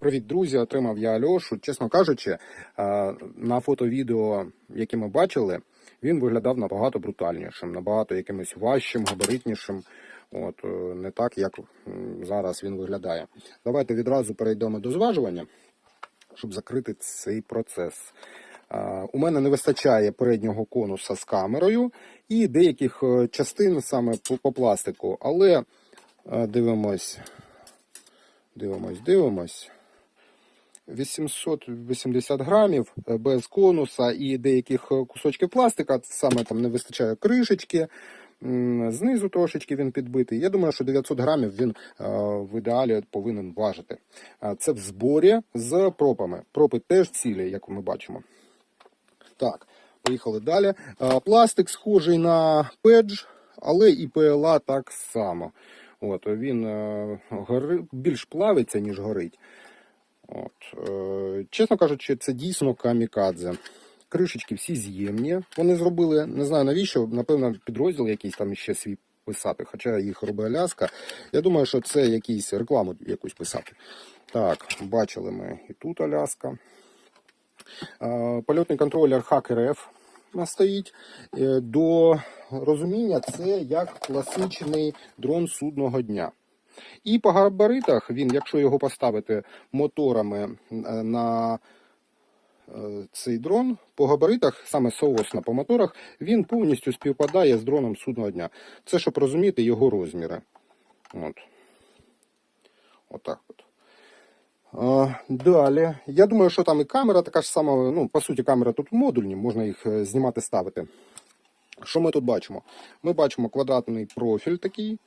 Привіт, друзі! Отримав я Альошу. Чесно кажучи, е, на фото-відео, які ми бачили, він виглядав набагато брутальнішим, набагато якимось важчим, габаритнішим. От е, не так, як зараз він виглядає. Давайте відразу перейдемо до зважування, щоб закрити цей процес. Е, У мене не вистачає переднього конуса з камерою і деяких частин саме по, пластику, але дивимось, дивимось, дивимось. 880 грамів е, без конуса і деяких е, кусочків пластика, саме там не вистачає кришечки, знизу трошечки він підбитий. Я думаю, що 900 грамів він е, в ідеалі повинен важити. Це в зборі з пропами. Пропи теж цілі, як ми бачимо. Так, поїхали далі. Пластик схожий на педж, але і ПЛА так само. От, він більш плавиться, ніж горить. Е, чесно кажучи, це дійсно камікадзе. Кришечки всі з'ємні. Вони зробили, не знаю навіщо, напевно, підрозділ якийсь там ще свій писати, хоча їх робить Аляска. Я думаю, що це якийсь рекламу якусь писати. Так, бачили ми і тут Аляска. Е, Польотний контролер HackRF стоїть. Е, До розуміння, це як класичний дрон судного дня. І по габаритах він, якщо його поставити моторами е, на е, цей дрон, по габаритах, саме соосно по моторах, він повністю співпадає з дроном судного дня. Це, щоб розуміти його розміри. От. Отак от. Далі. Я думаю, що там і камера така ж сама, ну, по суті, камера тут модульні, можна їх е, знімати, ставити. Що ми тут бачимо? Ми бачимо квадратний профіль такий.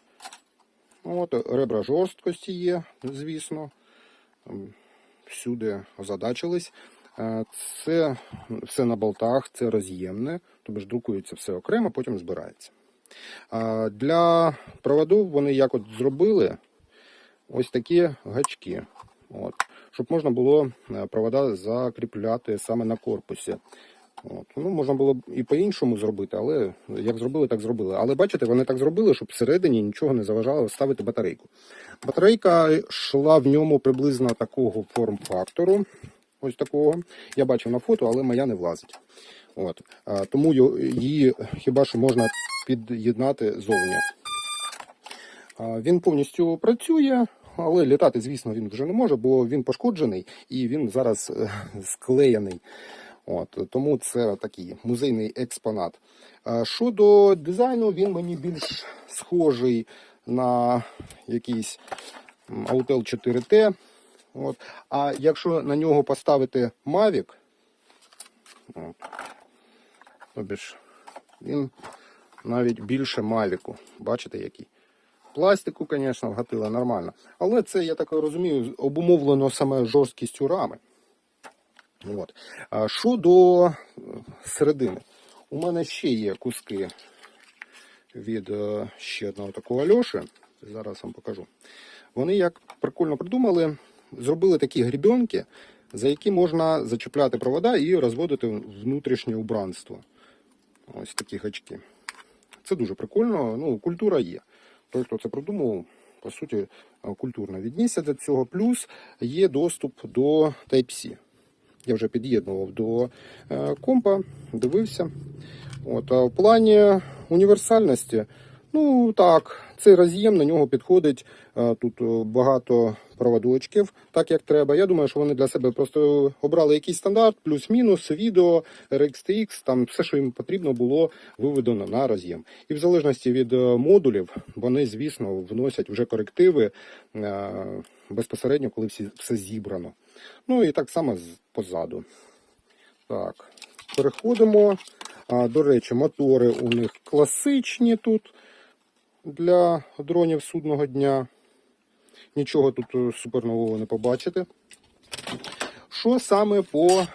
От, ребра жорсткості є, звісно. Всюди озадачились. Е, Це все на болтах, це роз'ємне, тобто ж друкується все окремо, потім збирається. Для проводів вони як от зробили ось такі гачки. От, щоб можна було е, провода закріпляти саме на корпусі. От. Ну, можна було б і по-іншому зробити, але як зробили, так зробили. Але бачите, вони так зробили, щоб всередині нічого не заважало ставити батарейку. Батарейка йшла в ньому приблизно такого форм-фактору. Ось такого. Я бачив на фото, але моя не влазить. От. Тому її хіба що можна під'єднати зовні. Він повністю працює, але літати, звісно, він вже не може, бо він пошкоджений і він зараз е, склеєний. От, тому це такий музейний експонат. Щодо дизайну, він мені більш схожий на якийсь Autel 4T. От. А якщо на нього поставити Mavic, от, він навіть більше Mavic. Бачите, який? Пластику, звісно, вгатила нормально. Але це, я так розумію, обумовлено саме жорсткістю рами. От. А що до е, середини? У мене ще є куски від е, ще одного такого Альоші. Зараз вам покажу. Вони як прикольно придумали, зробили такі грібенки, за які можна зачіпляти провода і розводити внутрішнє убранство. Ось такі гачки. Це дуже прикольно. Ну, культура є. Той, хто це придумав, по суті, е, культурно віднісся до цього. Плюс є доступ до Type-C. Я вже під'єднував до е, компа, дивився. От, а в плані універсальності, ну так, цей роз'єм на нього підходить. е, Тут е, багато проводочків, так як треба. Я думаю, що вони для себе просто обрали якийсь стандарт, плюс-мінус, відео, RxTX, там все, що їм потрібно було виведено на роз'єм. І в залежності від модулів, вони, звісно, вносять вже корективи безпосередньо, коли всі, все зібрано. Ну і так само позаду. Так, переходимо. А, до речі, мотори у них класичні тут для дронів судного дня. Нічого тут е, супернового не побачите. Що саме по е,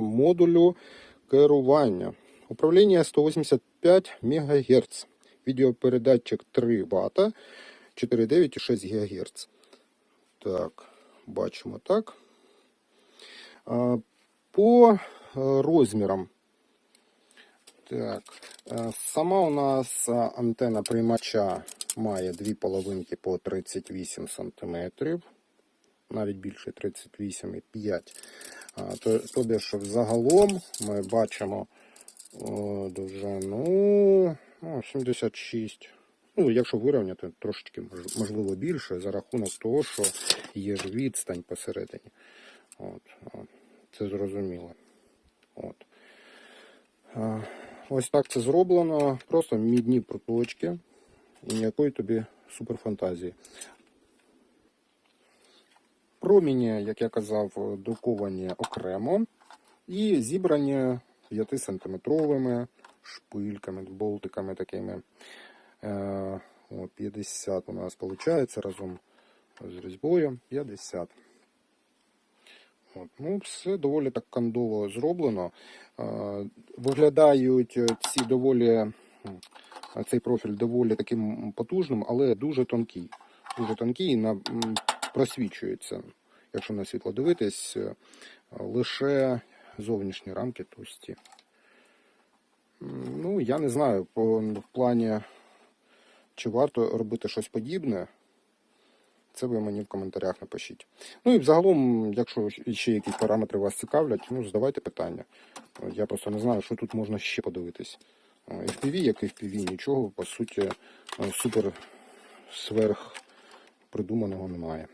модулю керування? Управління 185 МГц. Відеопередатчик 3 Вт, 4,9,6 ГГц. Так, бачимо так. По е, розмірам. Так, е, сама у нас е, антена приймача має дві половинки по 38 см. навіть більше 38,5. А, то, тобі ж загалом ми бачимо довжину ну, 76. Ну, якщо вирівняти, трошечки можливо більше за рахунок того, що є ж відстань посередині. От, а, це зрозуміло. От. Ось так це зроблено. Просто мідні проточки і ніякої тобі суперфантазії. Проміні, як я казав, друковані окремо і зібрані 5-сантиметровими шпильками, болтиками такими. Е, 50 у нас виходить разом з різьбою 50. От, ну, все доволі так кандово зроблено. Е, Виглядають е, ці доволі, цей профіль доволі таким потужним, але дуже тонкий. Дуже тонкий і просвічується, якщо на світло дивитись, е, лише зовнішні рамки товсті. Ну, я не знаю, в плані, чи варто робити щось подібне. Це ви мені в коментарях напишіть. Ну і взагалом, якщо ще якісь параметри вас цікавлять, ну задавайте питання. Я просто не знаю, що тут можна ще подивитись. FPV, як FPV, нічого, по суті, е, супер сверх придуманого немає.